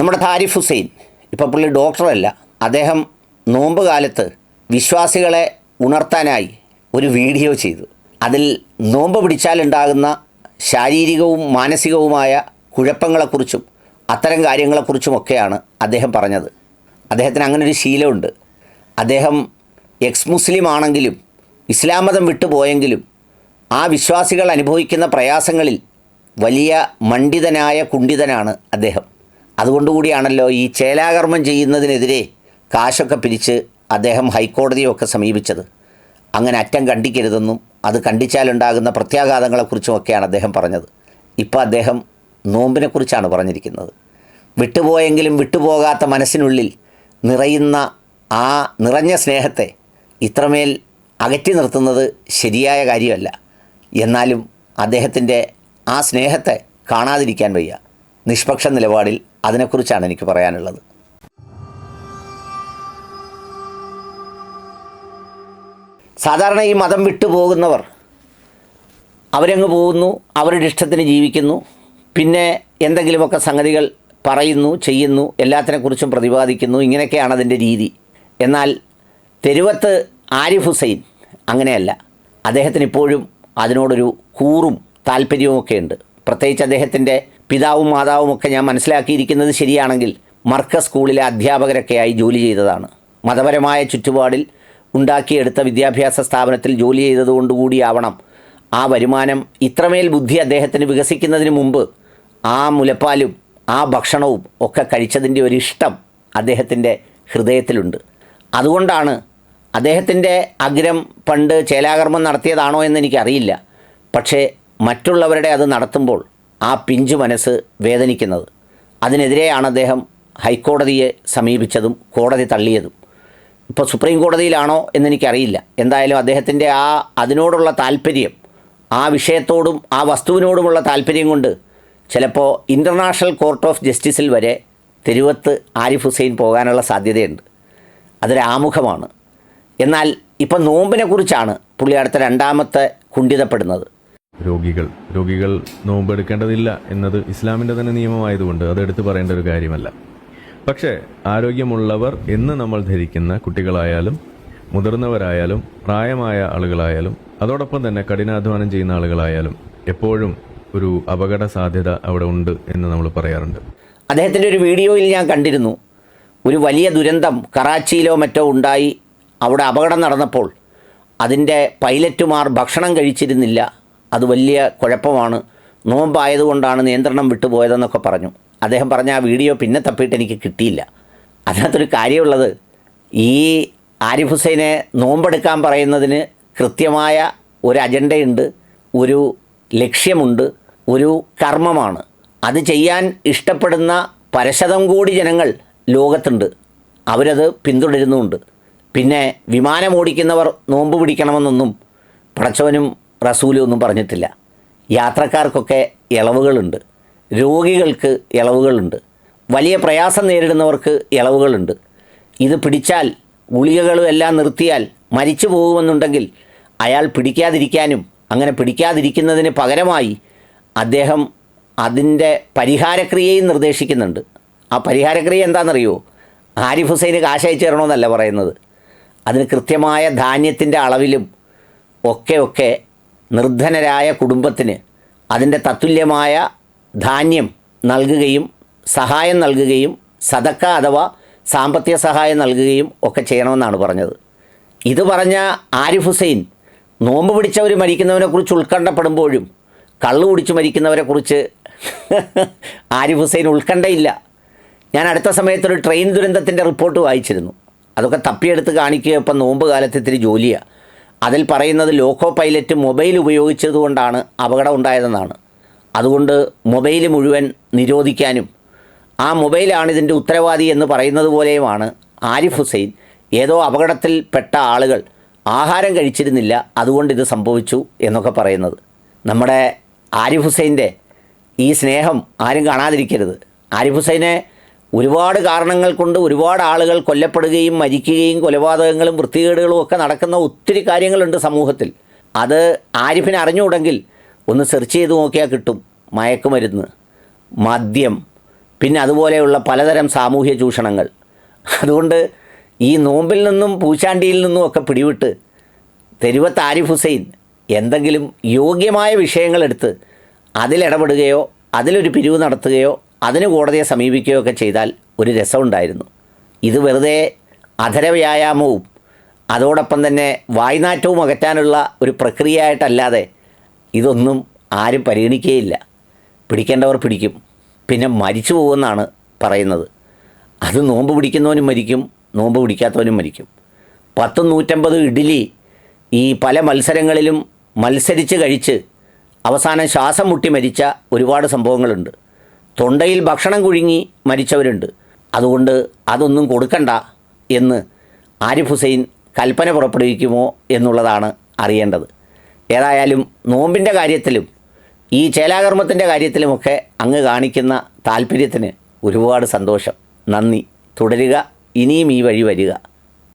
നമ്മുടെ താരിഫ് ഹുസൈൻ ഇപ്പോൾ പുള്ളി ഡോക്ടറല്ല. അദ്ദേഹം നോമ്പ് കാലത്ത് വിശ്വാസികളെ ഉണർത്താനായി ഒരു വീഡിയോ ചെയ്തു. അതിൽ നോമ്പ് പിടിച്ചാലുണ്ടാകുന്ന ശാരീരികവും മാനസികവുമായ കുഴപ്പങ്ങളെക്കുറിച്ചും അത്തരം കാര്യങ്ങളെക്കുറിച്ചുമൊക്കെയാണ് അദ്ദേഹം പറഞ്ഞത്. അദ്ദേഹത്തിന് അങ്ങനെ ഒരു ശീലമുണ്ട്. അദ്ദേഹം എക്സ് മുസ്ലിം ആണെങ്കിലും ഇസ്ലാം മതം വിട്ടുപോയെങ്കിലും ആ വിശ്വാസികൾ അനുഭവിക്കുന്ന പ്രയാസങ്ങളിൽ വലിയ മണ്ഡിതനായ കുണ്ഠിതനാണ് അദ്ദേഹം. അതുകൊണ്ടുകൂടിയാണല്ലോ ഈ ചേലാകർമ്മം ചെയ്യുന്നതിനെതിരെ കാശൊക്കെ പിരിച്ച് അദ്ദേഹം ഹൈക്കോടതിയൊക്കെ സമീപിച്ചത്. അങ്ങനെ അറ്റം കണ്ടിക്കരുതെന്നും അത് കണ്ടിച്ചാലുണ്ടാകുന്ന പ്രത്യാഘാതങ്ങളെക്കുറിച്ചുമൊക്കെയാണ് അദ്ദേഹം പറഞ്ഞത്. ഇപ്പോൾ അദ്ദേഹം നോമ്പിനെക്കുറിച്ചാണ് പറഞ്ഞിരിക്കുന്നത്. വിട്ടുപോയെങ്കിലും വിട്ടുപോകാത്ത മനസ്സിനുള്ളിൽ നിറയുന്ന ആ നിറഞ്ഞ സ്നേഹത്തെ ഇത്രമേൽ അകറ്റി നിർത്തുന്നത് ശരിയായ കാര്യമല്ല. എന്നാലും അദ്ദേഹത്തിന്റെ ആ സ്നേഹത്തെ കാണാതിരിക്കാൻ വയ്യ. നിഷ്പക്ഷ നിലപാടിൽ അതിനെക്കുറിച്ചാണ് എനിക്ക് പറയാനുള്ളത്. സാധാരണ ഈ മതം വിട്ടു പോകുന്നവർ അവരങ്ങ് പോകുന്നു അവരുടെ ഇഷ്ടത്തിന് ജീവിക്കുന്നു പിന്നെ എന്തെങ്കിലുമൊക്കെ സംഗതികൾ പറയുന്നു ചെയ്യുന്നു എല്ലാത്തിനെക്കുറിച്ചും പ്രതിപാദിക്കുന്നു ഇങ്ങനെയൊക്കെയാണ് അതിന്റെ രീതി. എന്നാൽ തെരുവത്ത് ആരിഫ് ഹുസൈൻ അങ്ങനെയല്ല. അദ്ദേഹത്തിന് ഇപ്പോഴും അതിനോടൊരു കൂറും താല്പര്യവുമൊക്കെ ഉണ്ട് പ്രത്യേകിച്ച് അദ്ദേഹത്തിന്റെ പിതാവും മാതാവും ഒക്കെ ഞാൻ മനസ്സിലാക്കിയിരിക്കുന്നത് ശരിയാണെങ്കിൽ മർക്ക സ്കൂളിലെ അധ്യാപകരൊക്കെയായി ജോലി ചെയ്തതാണ്. മതപരമായ ചുറ്റുപാടിൽ ഉണ്ടാക്കിയെടുത്ത വിദ്യാഭ്യാസ സ്ഥാപനത്തിൽ ജോലി ചെയ്തതുകൊണ്ടുകൂടിയാവണം ആ വരുമാനം ഇത്രമേൽ ബുദ്ധി അദ്ദേഹത്തിന് വികസിക്കുന്നതിന് മുമ്പ് ആ മുലപ്പാലും ആ ഭക്ഷണവും ഒക്കെ കഴിച്ചതിന്റെ ഒരു ഇഷ്ടം അദ്ദേഹത്തിന്റെ ഹൃദയത്തിലുണ്ട്. അതുകൊണ്ടാണ് അദ്ദേഹത്തിന്റെ അഗ്രം പണ്ട് ചേലാകർമ്മം നടത്തിയതാണോ എന്ന് എനിക്കറിയില്ല. പക്ഷേ മറ്റുള്ളവരുടെ അത് നടത്തുമ്പോൾ ആ പിഞ്ചു മനസ്സ് വേദനിക്കുന്നത്. അതിനെതിരെയാണ് അദ്ദേഹം ഹൈക്കോടതിയെ സമീപിച്ചതും കോടതി തള്ളിയതും. ഇപ്പോൾ സുപ്രീം കോടതിയിലാണോ എന്നെനിക്കറിയില്ല. എന്തായാലും അദ്ദേഹത്തിന്റെ ആ അതിനോടുള്ള താല്പര്യം ആ വിഷയത്തോടും ആ വസ്തുവിനോടുമുള്ള താല്പര്യം കൊണ്ട് ചിലപ്പോൾ ഇന്റർനാഷണൽ കോർട്ട് ഓഫ് ജസ്റ്റിസിൽ വരെ തെരുവത്ത് ആരിഫ് ഹുസൈൻ പോകാനുള്ള സാധ്യതയുണ്ട്. അതൊരു ആമുഖമാണ്. എന്നാൽ ഇപ്പം നോമ്പിനെക്കുറിച്ചാണ് പുള്ളി അടുത്ത രണ്ടാമത്തെ കുണ്ഠിതപ്പെടുന്നത്. രോഗികൾ. രോഗികൾ നോമ്പെടുക്കേണ്ടതില്ല എന്നത് ഇസ്ലാമിന്റെ തന്നെ നിയമമായതുകൊണ്ട് അത് എടുത്തു പറയേണ്ട ഒരു കാര്യമല്ല. പക്ഷേ ആരോഗ്യമുള്ളവർ എന്ന് നമ്മൾ ധരിക്കുന്ന കുട്ടികളായാലും മുതിർന്നവരായാലും പ്രായമായ ആളുകളായാലും അതോടൊപ്പം തന്നെ കഠിനാധ്വാനം ചെയ്യുന്ന ആളുകളായാലും എപ്പോഴും ഒരു അപകട സാധ്യത അവിടെ ഉണ്ട് എന്ന് നമ്മൾ പറയാറുണ്ട്. അദ്ദേഹത്തിന്റെ ഒരു വീഡിയോയിൽ ഞാൻ കണ്ടിരുന്നു. ഒരു വലിയ ദുരന്തം കറാച്ചിയിലോ മറ്റോ ഉണ്ടായി. അവിടെ അപകടം നടന്നപ്പോൾ അതിന്റെ പൈലറ്റുമാർ ഭക്ഷണം കഴിച്ചിരുന്നില്ല. അത് വലിയ കുഴപ്പമാണ്. നോമ്പായതുകൊണ്ടാണ് നിയന്ത്രണം വിട്ടുപോയതെന്നൊക്കെ പറഞ്ഞു. അദ്ദേഹം പറഞ്ഞ ആ വീഡിയോ പിന്നെ തപ്പിയിട്ട് എനിക്ക് കിട്ടിയില്ല. അതിനകത്തൊരു കാര്യമുള്ളത് ഈ ആരിഫ് ഹുസൈനെ നോമ്പെടുക്കാൻ പറയുന്നതിന് കൃത്യമായ ഒരു അജണ്ടയുണ്ട് ഒരു ലക്ഷ്യമുണ്ട് ഒരു കർമ്മമാണ്. അത് ചെയ്യാൻ ഇഷ്ടപ്പെടുന്ന പരശതം കോടി ജനങ്ങൾ ലോകത്തുണ്ട്. അവരത് പിന്തുടരുന്നുമുണ്ട്. പിന്നെ വിമാനം ഓടിക്കുന്നവർ നോമ്പ് പിടിക്കണമെന്നൊന്നും പടച്ചവനും റസൂലും ഒന്നും പറഞ്ഞിട്ടില്ല. യാത്രക്കാർക്കൊക്കെ ഇളവുകളുണ്ട്. രോഗികൾക്ക് ഇളവുകളുണ്ട്. വലിയ പ്രയാസം നേരിടുന്നവർക്ക് ഇളവുകളുണ്ട്. ഇത് പിടിച്ചാൽ ഗുളികകളും എല്ലാം നിർത്തിയാൽ മരിച്ചു പോകുമെന്നുണ്ടെങ്കിൽ അയാൾ പിടിക്കാതിരിക്കാനും അങ്ങനെ പിടിക്കാതിരിക്കുന്നതിന് പകരമായി അദ്ദേഹം അതിന്റെ പരിഹാരക്രിയയും നിർദ്ദേശിക്കുന്നുണ്ട്. ആ പരിഹാരക്രിയ എന്താണെന്നറിയോ? ആരിഫ് ഹുസൈന് കാശയച്ചു തരണമെന്നല്ല പറയുന്നത്. അതിന് കൃത്യമായ ധാന്യത്തിന്റെ അളവിലും ഒക്കെ ഒക്കെ നിർധനരായ കുടുംബത്തിന് അതിന്റെ തത്തുല്യമായ ധാന്യം നൽകുകയും സഹായം നൽകുകയും സതക്ക അഥവാ സാമ്പത്തിക സഹായം നൽകുകയും ഒക്കെ ചെയ്യണമെന്നാണ് പറഞ്ഞത്. ഇത് പറഞ്ഞ ആരിഫ് ഹുസൈൻ നോമ്പ് പിടിച്ചവർ മരിക്കുന്നവനെക്കുറിച്ച് ഉത്കണ്ഠപ്പെടുമ്പോഴും കള്ളു കുടിച്ച് മരിക്കുന്നവരെക്കുറിച്ച് ആരിഫ് ഹുസൈൻ ഉത്കണ്ഠയില്ല. ഞാൻ അടുത്ത സമയത്തൊരു ട്രെയിൻ ദുരന്തത്തിന്റെ റിപ്പോർട്ട് വായിച്ചിരുന്നു. അതൊക്കെ തപ്പിയെടുത്ത് കാണിക്കുക ഇപ്പം നോമ്പ് കാലത്ത് ഇത്തിരി ജോലിയാണ് അതിൽ പറയുന്നത് ലോക്കോ പൈലറ്റ് മൊബൈൽ ഉപയോഗിച്ചതുകൊണ്ടാണ് അപകടം ഉണ്ടായതെന്നാണ് അതുകൊണ്ട് മൊബൈൽ മുഴുവൻ നിരോധിക്കാനും ആ മൊബൈലാണ് ഇതിന്റെ ഉത്തരവാദി എന്ന് പറയുന്നത് പോലെയുമാണ് ആരിഫ് ഹുസൈൻ. ഏതോ അപകടത്തിൽ പെട്ട ആളുകൾ ആഹാരം കഴിച്ചിരുന്നില്ല അതുകൊണ്ട് ഇത് സംഭവിച്ചു എന്നൊക്കെ പറയുന്നത്. നമ്മുടെ ആരിഫ് ഹുസൈന്റെ ഈ സ്നേഹം ആരും കാണാതിരിക്കരുത്. ആരിഫ് ഹുസൈനെ ഒരുപാട് കാരണങ്ങൾ കൊണ്ട് ഒരുപാട് ആളുകൾ കൊല്ലപ്പെടുകയും മരിക്കുകയും കൊലപാതകങ്ങളും വൃത്തികേടുകളും ഒക്കെ നടക്കുന്ന ഒത്തിരി കാര്യങ്ങളുണ്ട് സമൂഹത്തിൽ. അത് ആരിഫിന് അറിഞ്ഞുകൂടെങ്കിൽ ഒന്ന് സെർച്ച് ചെയ്ത് നോക്കിയാൽ കിട്ടും. മയക്കുമരുന്ന് മദ്യം പിന്നെ അതുപോലെയുള്ള പലതരം സാമൂഹ്യ ചൂഷണങ്ങൾ. അതുകൊണ്ട് ഈ നോമ്പിൽ നിന്നും പൂച്ചാണ്ടിയിൽ നിന്നും ഒക്കെ പിടിവിട്ട് തെരുവത്ത് ആരിഫ് ഹുസൈൻ എന്തെങ്കിലും യോഗ്യമായ വിഷയങ്ങളെടുത്ത് അതിലിടപെടുകയോ അതിലൊരു പിരിവ് നടത്തുകയോ അതിന് കോടതിയെ സമീപിക്കുകയൊക്കെ ചെയ്താൽ ഒരു രസമുണ്ടായിരുന്നു. ഇത് വെറുതെ അധര വ്യായാമവും അതോടൊപ്പം തന്നെ വായ്നാറ്റവും അകറ്റാനുള്ള ഒരു പ്രക്രിയയായിട്ടല്ലാതെ ഇതൊന്നും ആരും പരിഗണിക്കുകയില്ല. പിടിക്കേണ്ടവർ പിടിക്കും. പിന്നെ മരിച്ചു പോകുമെന്നാണ് പറയുന്നത്. അത് നോമ്പ് പിടിക്കുന്നവനും മരിക്കും നോമ്പ് പിടിക്കാത്തവനും മരിക്കും. പത്തും നൂറ്റമ്പത് ഇഡ്ഡലി ഈ പല മത്സരങ്ങളിലും മത്സരിച്ച് കഴിച്ച് അവസാനം ശ്വാസം മുട്ടി മരിച്ച ഒരുപാട് സംഭവങ്ങളുണ്ട്. തൊണ്ടയിൽ ഭക്ഷണം കുഴുങ്ങി മരിച്ചവരുണ്ട്. അതുകൊണ്ട് അതൊന്നും കൊടുക്കണ്ട എന്ന് ആരിഫ് ഹുസൈൻ കൽപ്പന പുറപ്പെടുവിക്കുമോ എന്നുള്ളതാണ് അറിയേണ്ടത്. ഏതായാലും നോമ്പിന്റെ കാര്യത്തിലും ഈ ചേലാകർമ്മത്തിന്റെ കാര്യത്തിലുമൊക്കെ അങ്ങ് കാണിക്കുന്ന താല്പര്യത്തിന് ഒരുപാട് സന്തോഷം. നന്ദി. തുടരുക. ഇനിയും ഈ വഴി വരിക.